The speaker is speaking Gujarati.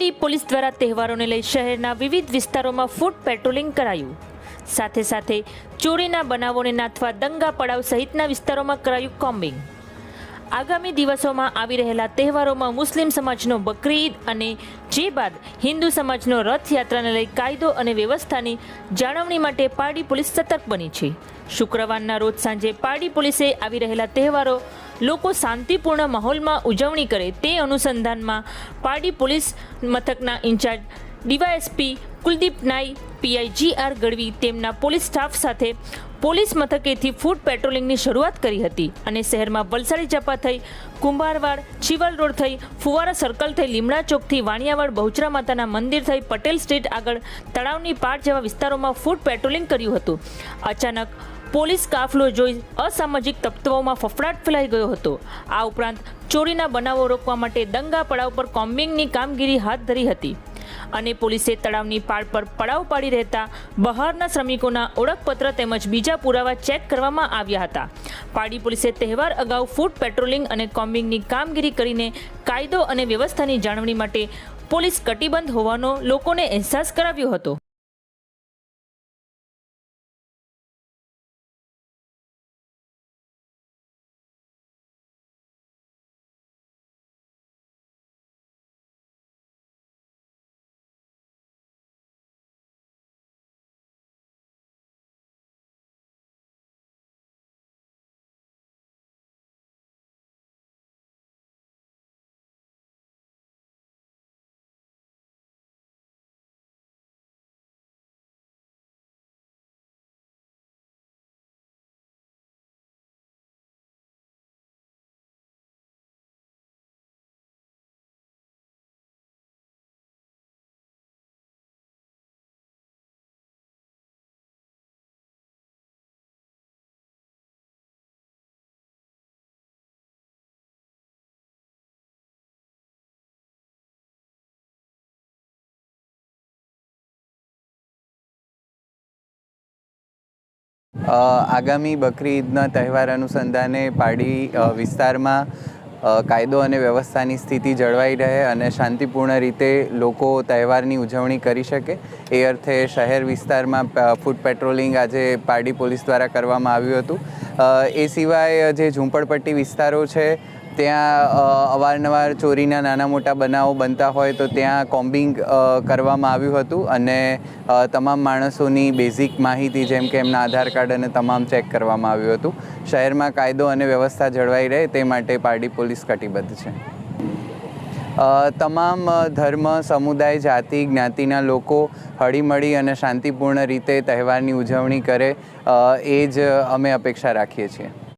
પારડી પોલીસ દ્વારા તહેવારોને લઈ શહેરના વિવિધ વિસ્તારોમાં ફૂટ પેટ્રોલિંગ કરાયું. સાથે સાથે ચોરીના બનાવોને નાથવા દંગા પડાવ સહિતના વિસ્તારોમાં કરાયું કોમ્બિંગ. આગામી દિવસોમાં આવી રહેલા તહેવારોમાં મુસ્લિમ સમાજનો બકરી ઈદ અને જે બાદ હિન્દુ સમાજનો રથયાત્રાને લઈ કાયદો અને વ્યવસ્થાની જાળવણી માટે પારડી પોલીસ સતર્ક બની છે. શુક્રવારના રોજ સાંજે પારડી પોલીસે આવી રહેલા તહેવારો લોકો શાંતિપૂર્ણ માહોલમાં ઉજવણી કરે તે અનુસંધાનમાં પારડી પોલીસ મથકના incharge DYSP Kuldeep Nai, PI G R Gadhvi તેમના પોલીસ સ્ટાફ સાથે પોલીસ મથકેથી ફૂડ પેટ્રોલિંગની શરૂઆત કરી હતી અને શહેરમાં વલસાડી ચપા થઈ, કુંભારવાડ ચીવલ રોડ થઈ, ફુવારા સર્કલ થઈ, લીમડા ચોકથી વાણિયાવાડ, બહુચરા માતાના મંદિર થઈ, પટેલ સ્ટ્રીટ આગળ તળાવની પાટ જેવા વિસ્તારોમાં ફૂડ પેટ્રોલિંગ કર્યું હતું. અચાનક પોલીસ કાફલો જોઈ અસામાજિક તત્વોમાં ફફડાટ ફેલાઈ ગયો હતો. આ ઉપરાંત ચોરીના બનાવો રોકવા માટે દંગા પડાવ પર કોમ્બિંગની કામગીરી હાથ ધરી હતી. અને પોલીસે તળાવની પાળ પર પડાવ પાડી રહેતા બહારના શ્રમિકોના ઓળખપત્ર તેમજ બીજા પુરાવા ચેક કરવામાં આવ્યા હતા. પાડી પોલીસે તહેવાર અગાઉ ફૂડ પેટ્રોલિંગ અને કોમ્બિંગની કામગીરી કરીને કાયદો અને વ્યવસ્થાની જાળવણી માટે પોલીસ કટિબંધ હોવાનો લોકોને અહેસાસ કરાવ્યો હતો. આગામી બકરી ઈદના તહેવાર અનુસંધાને પાડી વિસ્તારમાં કાયદો અને વ્યવસ્થાની સ્થિતિ જળવાઈ રહે અને શાંતિપૂર્ણ રીતે લોકો તહેવારની ઉજવણી કરી શકે. એ અર્થે શહેર વિસ્તારમાં ફૂડ પેટ્રોલિંગ આજે પારડી પોલીસ દ્વારા કરવામાં આવ્યું હતું. એ સિવાય જે ઝૂંપડપટ્ટી વિસ્તારો છે ત્યાં અવારનવાર ચોરીના નાના મોટા બનાવો બનતા હોય તો ત્યાં કોમ્બિંગ કરવામાં આવ્યું હતું અને તમામ માણસોની બેઝિક માહિતી જેમ કે એમના આધાર કાર્ડ અને તમામ ચેક કરવામાં આવ્યું હતું. શહેરમાં કાયદો અને વ્યવસ્થા જળવાઈ રહે તે માટે પારડી પોલીસ કટિબદ્ધ છે. તમામ ધર્મ, સમુદાય, જાતિ, જ્ઞાતિના લોકો હળીમળી અને શાંતિપૂર્ણ રીતે તહેવારની ઉજવણી કરે એ જ અમે અપેક્ષા રાખીએ છીએ.